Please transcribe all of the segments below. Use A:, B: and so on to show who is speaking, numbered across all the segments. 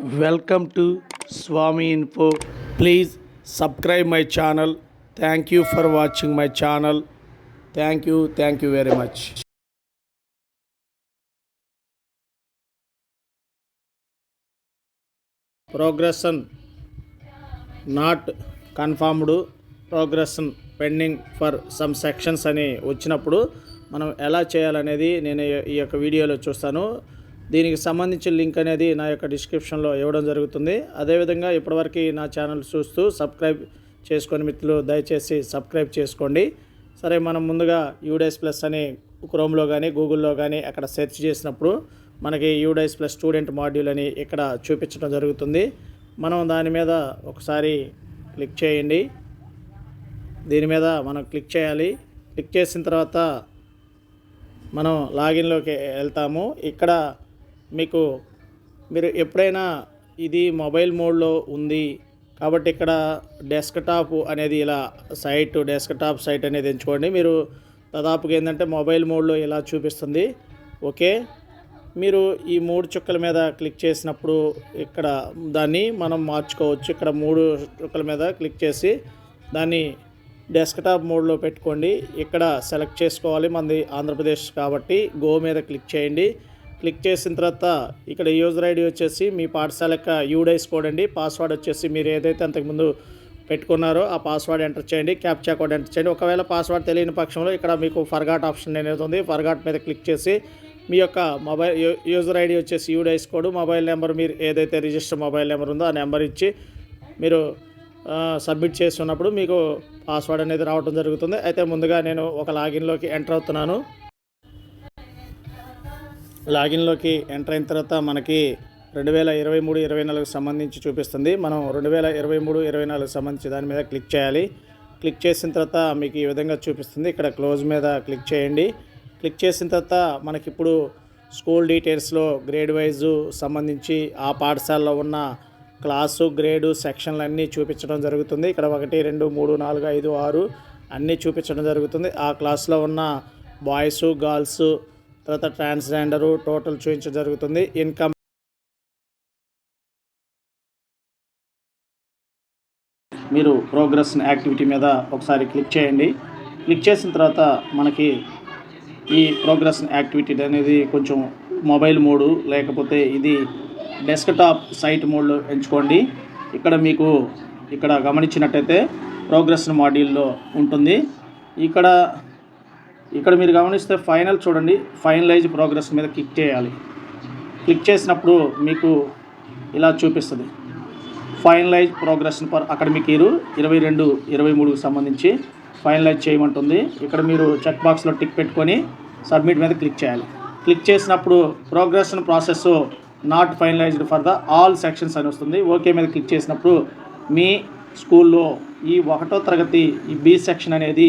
A: Welcome to Swami info. Please subscribe my channel. Thank you for watching my channel. Thank you thank you very much. Progression not confirmed progression pending for some sections అని వచ్చినప్పుడు మనం ఎలా చేయాలనేది నేను ఈ- ఈ యొక్క వీడియోలో చూస్తాను. దీనికి సంబంధించిన లింక్ అనేది నా యొక్క డిస్క్రిప్షన్లో ఇవ్వడం జరుగుతుంది. అదేవిధంగా ఇప్పటివరకు నా ఛానల్ చూస్తూ సబ్స్క్రైబ్ చేసుకొని మిత్రులు దయచేసి సబ్స్క్రైబ్ చేసుకోండి. సరే మనం ముందుగా యూడైస్ ప్లస్ అని క్రోమ్లో కానీ గూగుల్లో కానీ అక్కడ సెర్చ్ చేసినప్పుడు మనకి యూడైస్ ప్లస్ స్టూడెంట్ మాడ్యూల్ అని ఇక్కడ చూపించడం జరుగుతుంది. మనం దాని మీద ఒకసారి క్లిక్ చేయండి. దీని మీద మనం క్లిక్ చేయాలి. క్లిక్ చేసిన తర్వాత మనం లాగిన్లోకి వెళ్తాము. ఇక్కడ మీకు మీరు ఎప్పుడైనా ఇది మొబైల్ మోడ్లో ఉంది కాబట్టి ఇక్కడ డెస్క్టాప్ అనేది ఇలా సైట్ డెస్క్టాప్ సైట్ అనేది ఎంచుకోండి. మీరు దాదాపుగా ఏంటంటే మొబైల్ మోడ్లో ఇలా చూపిస్తుంది. ఓకే? మీరు ఈ మూడు చుక్కల మీద క్లిక్ చేసినప్పుడు ఇక్కడ దాన్ని మనం మార్చుకోవచ్చు. ఇక్కడ మూడు చుక్కల మీద క్లిక్ చేసి దాన్ని డెస్క్టాప్ మోడ్లో పెట్టుకోండి. ఇక్కడ సెలెక్ట్ చేసుకోవాలి. మనది ఆంధ్రప్రదేశ్ కాబట్టి గో మీద క్లిక్ చేయండి. క్లిక్ చేసిన తర్వాత ఇక్కడ యూజర్ ఐడి వచ్చేసి మీ పాఠశాల యొక్క యూడైస్ కోడ్ అండి. పాస్వర్డ్ వచ్చేసి మీరు ఏదైతే అంతకుముందు పెట్టుకున్నారో ఆ పాస్వర్డ్ ఎంటర్ చేయండి. క్యాప్చా కోడ్ ఎంటర్ చేయండి. ఒకవేళ పాస్వర్డ్ తెలియని పక్షంలో ఇక్కడ మీకు ఫర్గాట్ ఆప్షన్ అనేది ఉంది. ఫర్గాట్ మీద క్లిక్ చేసి మీ యొక్క మొబైల్ యూజర్ ఐడి వచ్చేసి యూడైస్ కోడ్ మొబైల్ నెంబర్ మీరు ఏదైతే రిజిస్టర్ మొబైల్ నెంబర్ ఉందో ఆ నెంబర్ ఇచ్చి మీరు సబ్మిట్ చేస్తున్నప్పుడు మీకు పాస్వర్డ్ అనేది రావడం జరుగుతుంది. అయితే ముందుగా నేను ఒక లాగిన్లోకి ఎంటర్ అవుతున్నాను. లాగిన్లోకి ఎంటర్ అయిన తర్వాత మనకి రెండు వేల ఇరవై మూడు ఇరవై నాలుగు సంబంధించి చూపిస్తుంది. మనం రెండు వేల ఇరవై మూడు ఇరవై నాలుగు సంబంధించి దాని మీద క్లిక్ చేయాలి. క్లిక్ చేసిన తర్వాత మీకు ఈ విధంగా చూపిస్తుంది. ఇక్కడ క్లోజ్ మీద క్లిక్ చేయండి. క్లిక్ చేసిన తర్వాత మనకి ఇప్పుడు స్కూల్ డీటెయిల్స్లో గ్రేడ్ వైజు సంబంధించి ఆ పాఠశాలలో ఉన్న క్లాసు గ్రేడు సెక్షన్లు అన్నీ చూపించడం జరుగుతుంది. ఇక్కడ ఒకటి రెండు మూడు నాలుగు ఐదు ఆరు అన్నీ చూపించడం జరుగుతుంది. ఆ క్లాస్లో ఉన్న బాయ్స్ గర్ల్స్ తర్వాత ట్రాన్స్జెండరు టోటల్ చూపించడం జరుగుతుంది. ఇన్కమ్ మీరు ప్రోగ్రెస్ యాక్టివిటీ మీద ఒకసారి క్లిక్ చేయండి. క్లిక్ చేసిన తర్వాత మనకి ఈ ప్రోగ్రెస్ యాక్టివిటీ అనేది కొంచెం మొబైల్ మోడు లేకపోతే ఇది డెస్క్టాప్ సైట్ మోడ్లో ఎంచుకోండి. ఇక్కడ మీకు ఇక్కడ గమనించినట్టయితే ప్రోగ్రెస్ మాడ్యూల్లో ఉంటుంది. ఇక్కడ ఇక్కడ మీరు గమనిస్తే ఫైనల్ చూడండి ఫైనలైజ్ ప్రోగ్రెస్ మీద క్లిక్ చేయాలి. క్లిక్ చేసినప్పుడు మీకు ఇలా చూపిస్తుంది. Finalise progress per academic year ఇరవై రెండు ఇరవై మూడుకు సంబంధించి ఫైనలైజ్ చేయమంటుంది. ఇక్కడ మీరు చెక్ బాక్స్లో టిక్ పెట్టుకొని సబ్మిట్ మీద క్లిక్ చేయాలి. క్లిక్ చేసినప్పుడు progression process not finalised for the all sections అని వస్తుంది. ఓకే మీద క్లిక్ చేసినప్పుడు మీ స్కూల్లో ఈ ఒకటో తరగతి ఈ బి సెక్షన్ అనేది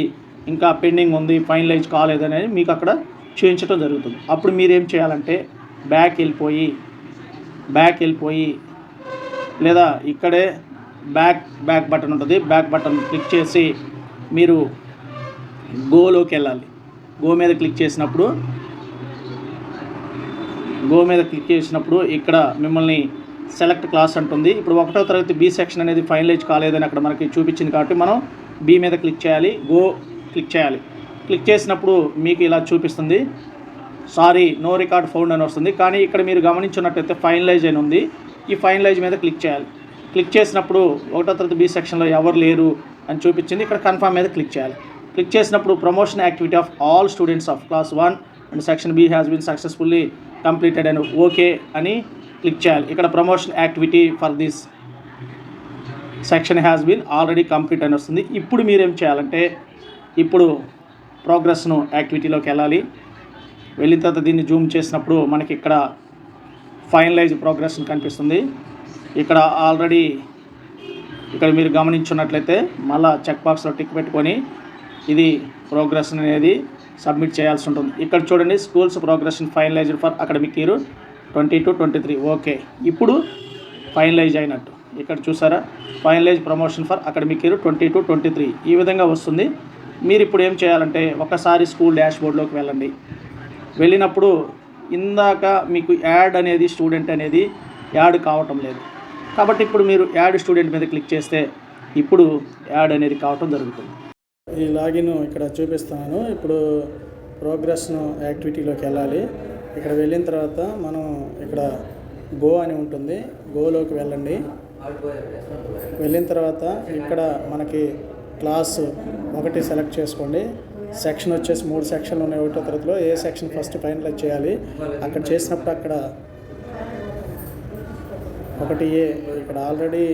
A: ఇంకా పెండింగ్ ఉంది ఫైనలైజ్ కాలేదనేది మీకు అక్కడ చూపించడం జరుగుతుంది. అప్పుడు మీరేం చేయాలంటే బ్యాక్ వెళ్ళిపోయి బ్యాక్ వెళ్ళిపోయి లేదా ఇక్కడే బ్యాక్ బ్యాక్ బటన్ ఉంటుంది. బ్యాక్ బటన్ క్లిక్ చేసి మీరు గోలోకి వెళ్ళాలి. గో మీద క్లిక్ చేసినప్పుడు గో మీద క్లిక్ చేసినప్పుడు ఇక్కడ మిమ్మల్ని సెలెక్ట్ క్లాస్ అంటుంది. ఇప్పుడు ఒకటో తరగతి బి సెక్షన్ అనేది ఫైనలైజ్ కాలేదని అక్కడ మనకి చూపించింది కాబట్టి మనం బి మీద క్లిక్ చేయాలి. గో క్లిక్ చేయాలి. క్లిక్ చేసినప్పుడు మీకు ఇలా చూపిస్తుంది. సారీ నో రికార్డ్ ఫౌండ్ అని వస్తుంది. కానీ ఇక్కడ మీరు గమనించున్నట్టయితే ఫైనలైజ్ అని ఉంది. ఈ ఫైనలైజ్ మీద క్లిక్ చేయాలి. క్లిక్ చేసినప్పుడు ఒకటో తరగతి బి సెక్షన్లో ఎవరు లేరు అని చూపించింది. ఇక్కడ కన్ఫర్మ్ మీద క్లిక్ చేయాలి. క్లిక్ చేసినప్పుడు promotion activity of all students of class one and section B has been successfully completed అని ఓకే అని క్లిక్ చేయాలి. ఇక్కడ promotion activity for this section has been already complete అని వస్తుంది. ఇప్పుడు మీరేం చేయాలంటే ఇప్పుడు ప్రోగ్రెస్ను యాక్టివిటీలోకి వెళ్ళాలి. వెళ్ళిన తర్వాత దీన్ని జూమ్ చేసినప్పుడు మనకి ఇక్కడ ఫైనలైజ్ ప్రోగ్రెస్ కనిపిస్తుంది. ఇక్కడ ఆల్రెడీ ఇక్కడ మీరు గమనించున్నట్లయితే మళ్ళా చెక్ బాక్స్లో టిక్ పెట్టుకొని ఇది ప్రోగ్రెస్ అనేది సబ్మిట్ చేయాల్సి ఉంటుంది. ఇక్కడ చూడండి schools progression finalised for academic year twenty two twenty three. Okay. ఇప్పుడు ఫైనలైజ్ అయినట్టు. ఇక్కడ చూసారా? Finalise promotion for academic year twenty two twenty three. ఈ విధంగా వస్తుంది. మీరు ఇప్పుడు ఏం చేయాలంటే ఒకసారి స్కూల్ డాష్ బోర్డ్లోకి వెళ్ళండి. వెళ్ళినప్పుడు ఇందాక మీకు యాడ్ అనేది స్టూడెంట్ అనేది యాడ్ కావటం లేదు. కాబట్టి ఇప్పుడు మీరు యాడ్ స్టూడెంట్ మీద క్లిక్ చేస్తే ఇప్పుడు యాడ్ అనేది కావటం జరుగుతుంది. ఈ లాగిన్ ఇక్కడ చూపిస్తున్నాను ఇప్పుడు ప్రోగ్రెస్ను యాక్టివిటీలోకి వెళ్ళాలి. ఇక్కడ వెళ్ళిన తర్వాత మనం ఇక్కడ గో అని ఉంటుంది. గోలోకి వెళ్ళండి. వెళ్ళిన తర్వాత ఇక్కడ మనకి క్లాస్ ఒకటి సెలెక్ట్ చేసుకోండి. సెక్షన్ వచ్చేసి మూడు సెక్షన్లు ఉన్నాయి ఒకటో తరగతిలో. ఏ సెక్షన్ ఫస్ట్ ఫైనలైజ్ చేయాలి. అక్కడ చేసినప్పుడు అక్కడ ఒకటి ఏ ఇక్కడ ఆల్రెడీ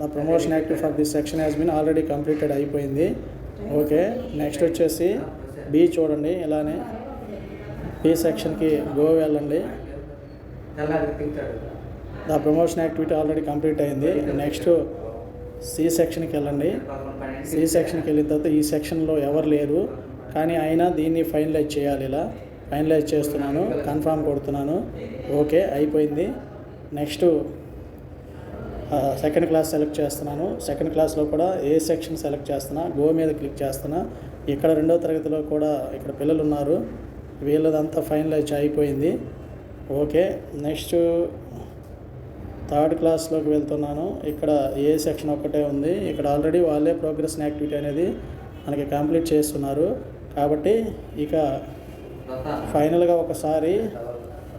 A: నా promotion active for this section has been already completed అయిపోయింది. ఓకే నెక్స్ట్ వచ్చేసి బి చూడండి ఇలానే. బి సెక్షన్కి గో వెళ్ళండి. The promotion activity already complete అయింది. నెక్స్ట్ సి సెక్షన్కి వెళ్ళండి. సి సెక్షన్కి వెళ్ళిన తర్వాత ఈ సెక్షన్లో ఎవరు లేరు. కానీ అయినా దీన్ని ఫైనలైజ్ చేయాలి ఇలా. ఫైనలైజ్ చేస్తున్నాను. కన్ఫామ్ కొడుతున్నాను. ఓకే అయిపోయింది. నెక్స్ట్ సెకండ్ క్లాస్ సెలెక్ట్ చేస్తున్నాను. సెకండ్ క్లాస్లో కూడా ఏ సెక్షన్ సెలెక్ట్ చేస్తున్నా గో మీద క్లిక్ చేస్తున్నా. ఇక్కడ రెండో తరగతిలో కూడా ఇక్కడ పిల్లలు ఉన్నారు. వీళ్ళదంతా ఫైనలైజ్ అయిపోయింది. ఓకే నెక్స్ట్ థర్డ్ క్లాస్లోకి వెళ్తున్నాను. ఇక్కడ ఏ సెక్షన్ ఒక్కటే ఉంది. ఇక్కడ ఆల్రెడీ వాళ్ళే ప్రోగ్రెస్ యాక్టివిటీ అనేది మనకి కంప్లీట్ చేస్తున్నారు. కాబట్టి ఇక ఫైనల్గా ఒకసారి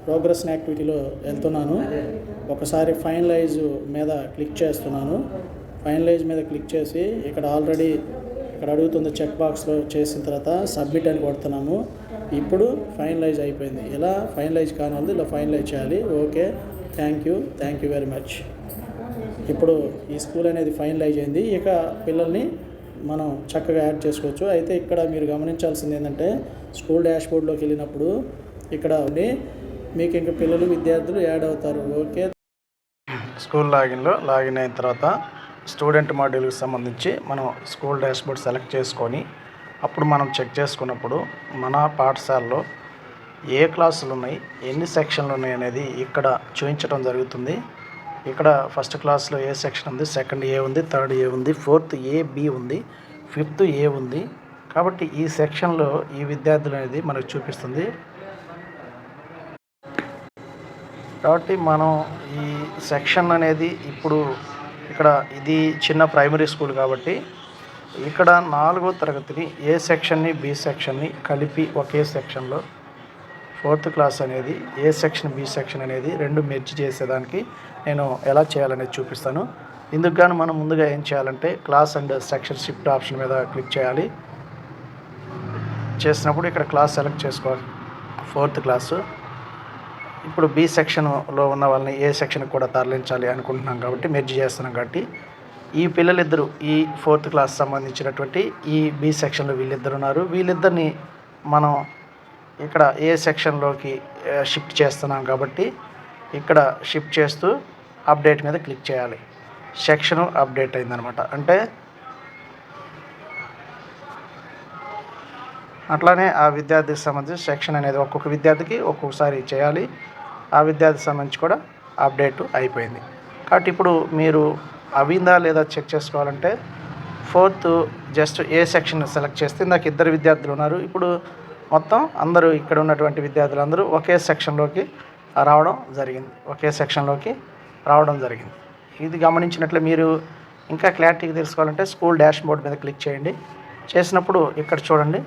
A: ప్రోగ్రెస్ యాక్టివిటీలో వెళ్తున్నాను. ఒకసారి ఫైనలైజ్ మీద క్లిక్ చేస్తున్నాను. ఫైనలైజ్ మీద క్లిక్ చేసి ఇక్కడ ఆల్రెడీ ఇక్కడ అడుగుతుంది చెక్ బాక్స్లో చేసిన తర్వాత సబ్మిట్ అని కొడుతున్నాము. ఇప్పుడు ఫైనలైజ్ అయిపోయింది. ఇలా ఫైనలైజ్ కాని ఇలా ఫైనలైజ్ చేయాలి. Okay. Thank you thank you very much ఇప్పుడు ఈ స్కూల్ అనేది ఫైనలైజ్ అయింది. ఇక పిల్లల్ని మనం చక్కగా యాడ్ చేసుకోవచ్చు. అయితే ఇక్కడ మీరు గమనించాల్సింది ఏంటంటే స్కూల్ డాష్ బోర్డ్లోకి వెళ్ళినప్పుడు ఇక్కడ ఉండి మీకు ఇంకా పిల్లలు విద్యార్థులు యాడ్ అవుతారు. ఓకే. స్కూల్ లాగిన్లో లాగిన్ అయిన తర్వాత స్టూడెంట్ మాడ్యూల్కి సంబంధించి మనం స్కూల్ డాష్ బోర్డ్ సెలెక్ట్ చేసుకొని అప్పుడు మనం చెక్ చేసుకున్నప్పుడు మన పాఠశాలలో ఏ క్లాసులు ఉన్నాయి ఎన్ని సెక్షన్లు ఉన్నాయి అనేది ఇక్కడ చూపించడం జరుగుతుంది. ఇక్కడ ఫస్ట్ క్లాస్లో ఏ సెక్షన్ ఉంది సెకండ్ ఏ ఉంది థర్డ్ ఏ ఉంది ఫోర్త్ ఏ బి ఉంది ఫిఫ్త్ ఏ ఉంది. కాబట్టి ఈ సెక్షన్లో ఈ విద్యార్థులు అనేది మనకు చూపిస్తుంది. కాబట్టి మనం ఈ సెక్షన్ అనేది ఇప్పుడు ఇక్కడ ఇది చిన్న ప్రైమరీ స్కూల్ కాబట్టి ఇక్కడ నాలుగో తరగతిని ఏ సెక్షన్ని బి సెక్షన్ని కలిపి ఒకే సెక్షన్లో ఫోర్త్ క్లాస్ అనేది ఏ సెక్షన్ బి సెక్షన్ అనేది రెండు మెర్జ్ చేసేదానికి నేను ఎలా చేయాలనేది చూపిస్తాను. ఇందుకు గాను మనం ముందుగా ఏం చేయాలంటే class and section shift option మీద క్లిక్ చేయాలి. చేసినప్పుడు ఇక్కడ క్లాస్ సెలెక్ట్ చేసుకోవాలి. Fourth class. ఇప్పుడు బి సెక్షన్లో ఉన్న వాళ్ళని ఏ సెక్షన్కి కూడా తరలించాలి అనుకుంటున్నాం కాబట్టి మెర్జ్ చేస్తున్నాం కాబట్టి ఈ పిల్లలిద్దరూ ఈ ఫోర్త్ క్లాస్ సంబంధించినటువంటి ఈ బి సెక్షన్లో వీళ్ళిద్దరు ఉన్నారు. వీళ్ళిద్దరిని మనం ఇక్కడ ఏ సెక్షన్లోకి షిఫ్ట్ చేస్తున్నాం కాబట్టి ఇక్కడ షిఫ్ట్ చేస్తూ అప్డేట్ మీద క్లిక్ చేయాలి. సెక్షన్ అప్డేట్ అయిందనమాట. అంటే అట్లానే ఆ విద్యార్థికి సంబంధించి సెక్షన్ అనేది ఒక్కొక్క విద్యార్థికి ఒక్కొక్కసారి చేయాలి. ఆ విద్యార్థికి సంబంధించి కూడా అప్డేట్ అయిపోయింది. కాబట్టి ఇప్పుడు మీరు అవిందా లేదా చెక్ చేసుకోవాలంటే fourth just A section select చేస్తే ఇందాక ఇద్దరు విద్యార్థులు ఉన్నారు. ఇప్పుడు మొత్తం అందరూ ఇక్కడ ఉన్నటువంటి విద్యార్థులందరూ ఒకే సెక్షన్లోకి రావడం జరిగింది. ఒకే సెక్షన్లోకి రావడం జరిగింది. ఇది గమనించినట్లు మీరు ఇంకా క్లారిటీగా తెలుసుకోవాలంటే స్కూల్ డాష్ బోర్డ్ మీద క్లిక్ చేయండి. చేసినప్పుడు ఇక్కడ చూడండి.